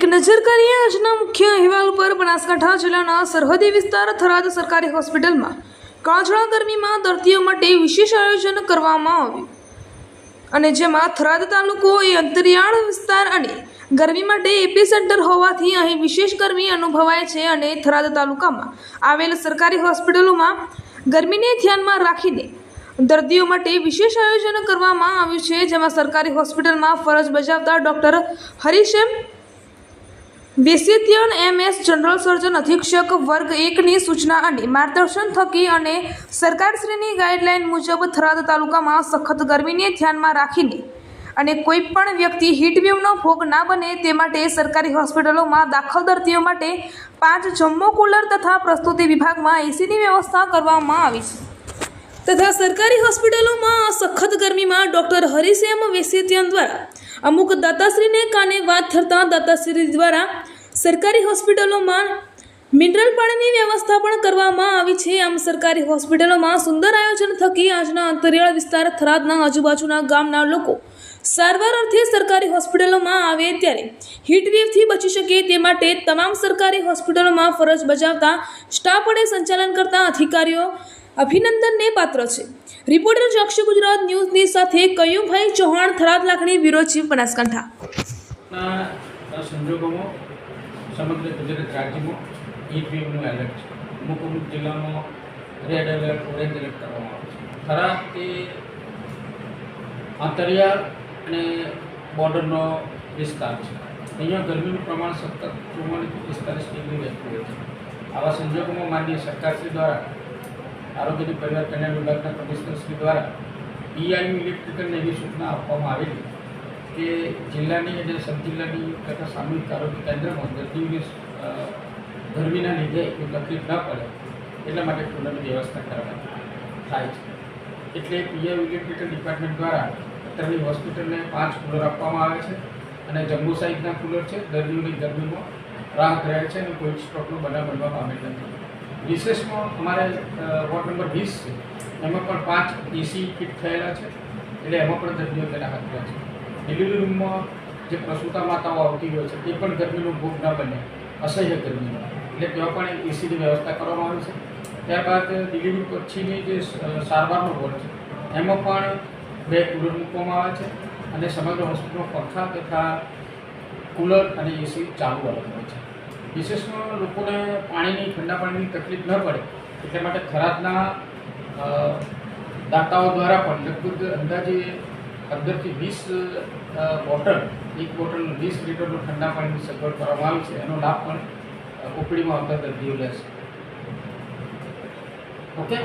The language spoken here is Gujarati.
એક નજર કરીએ આજના મુખ્ય અહેવાલ પર. બનાસકાંઠા જિલ્લાના સરહદી વિસ્તાર થરાદ સરકારી હોસ્પિટલમાં કાળઝાળ ગરમીમાં દર્દીઓ માટે વિશેષ આયોજન કરવામાં આવ્યું. અને જેમાં થરાદ તાલુકો એ અંતરિયાળ વિસ્તાર અને ગરમી માટે એપી સેન્ટર હોવાથી અહીં વિશેષ ગરમી અનુભવાય છે અને થરાદ તાલુકામાં આવેલ સરકારી હોસ્પિટલોમાં ગરમીને ધ્યાનમાં રાખીને દર્દીઓ માટે વિશેષ આયોજન કરવામાં આવ્યું છે. જેમાં સરકારી હોસ્પિટલમાં ફરજ બજાવતા ડૉક્ટર હરીશેમ વેસિત્યન એમએસ જનરલ સર્જન અધિક્ષક વર્ગ એકની સૂચના અને માર્ગદર્શન થકી અને સરકારશ્રીની ગાઈડલાઈન મુજબ થરાદ તાલુકામાં સખત ગરમીને ધ્યાનમાં રાખીને અને કોઈ પણ વ્યક્તિ હીટવેવનો ભોગ ના બને તે માટે સરકારી હોસ્પિટલોમાં દાખલ દર્દીઓ માટે પાંચ જમ્મો કુલર તથા પ્રસ્તુતિ વિભાગમાં એસીની વ્યવસ્થા કરવામાં આવી છે. તથા સરકારી હોસ્પિટલોમાં સખત ગરમીમાં ડૉક્ટર એમ વેસેતિયન દ્વારા અમુક દાતાશ્રીને કાને વાત થતાં દાતાશ્રી દ્વારા સરકારી હોસ્પિટલોમાં મિનરલ પાણીની વ્યવસ્થા પણ કરવામાં આવી છે. આમ સરકારી હોસ્પિટલોમાં સુંદર આયોજન થકી આજના અંતરિયાળ વિસ્તાર થરાદના આજુબાજુના ગામના લોકો સારવાર અર્થે સરકારી હોસ્પિટલોમાં આવે ત્યારે હીટવેવથી બચી શકે તે માટે તમામ સરકારી હોસ્પિટલોમાં ફરજ બજાવતા સ્ટાફ અને સંચાલન કરતા અધિકારીઓ અભિનંદનને પાત્ર છે. રિપોર્ટર જક્ષ ગુજરાત ન્યૂઝની સાથે કયુંભાઈ ચૌહાણ થરાદ લાખણી, બ્યુરો ચીફ બનાસકાંઠા. સંજોગોમાં સમગ્ર ગુજરાત રાજ્યમાં હીટ વેવનું એલર્ટ છે. અમુક અમુક જિલ્લામાં રેડ એલર્ટ ઓરેન્જ એલર્ટ કરવામાં આવે છે. ખરા તે આંતરિયાળ અને બોર્ડરનો વિસ્તાર છે. અહીંયા ગરમીનું પ્રમાણ સતત ચુમ્માલીસ પિસ્તાલીસ ડિગ્રી રહેતું હોય છે. આવા સંજોગોમાં માનનીય સરકારશ્રી દ્વારા, આરોગ્યની પરિવાર કલ્યાણ વિભાગના કમિશનરશ્રી દ્વારા પીઆઈ ઇલેક્ટ્રિકલને એવી સૂચના આપવામાં આવેલી. કે જિલ્લાની અને સબ જિલ્લાની તથા સામૂહિક આરોગ્ય કેન્દ્રમાં દર્દીઓને ગરમીના લીધે કોઈ તકલીફ ન પડે, એટલા માટે કુલરની વ્યવસ્થા કરવામાં થાય છે. એટલે પીએમ ઇલેક્ટ્રિકલ ડિપાર્ટમેન્ટ દ્વારા અત્યારની હોસ્પિટલને પાંચ કુલર આપવામાં આવે છે અને જમ્મુ સાઇઝના કુલર છે દર્દીઓની ગરમીમાં રાહત રહે છે અને કોઈ સ્ટ્રોકનો બનાવ બનવા પામેલ નથી વિશેષમાં અમારે વોર્ડ નંબર વીસ છે, એમાં પણ પાંચ એસી ફિટ થયેલા છે, એટલે એમાં પણ દર્દીઓ તેના હાથમાં છે. ડિલિવરી રૂમમાં જે પ્રસૂતા માતાઓ આવતી હોય છે, તે પણ ગરમીનો ભોગ ન બને, અસહ્ય ગરમીમાં એટલે ત્યાં પણ એસીની વ્યવસ્થા કરવામાં આવી છે. ત્યારબાદ ડિલિવરી પછીની જે સારવારનો વોર્ડ છે, એમાં પણ બે કુલર મૂકવામાં આવે છે અને સમગ્ર હોસ્પિટલમાં પંખા તથા કુલર અને એસી ચાલુ અલગ હોય છે. વિશેષમાં લોકોને પાણીની, ઠંડા પાણીની તકલીફ ન પડે, એટલા માટે ખરાદના દાતાઓ દ્વારા પણ લગભગ અંદાજે પંદરથી વીસ બોટલ એક બોટલ વીસ લીટરનું ઠંડા પાણીની સગવડ કરવામાં આવી છે. એનો લાભ પણ ઓપીડીમાં આવતા દર્દીઓ લેશે. ઓકે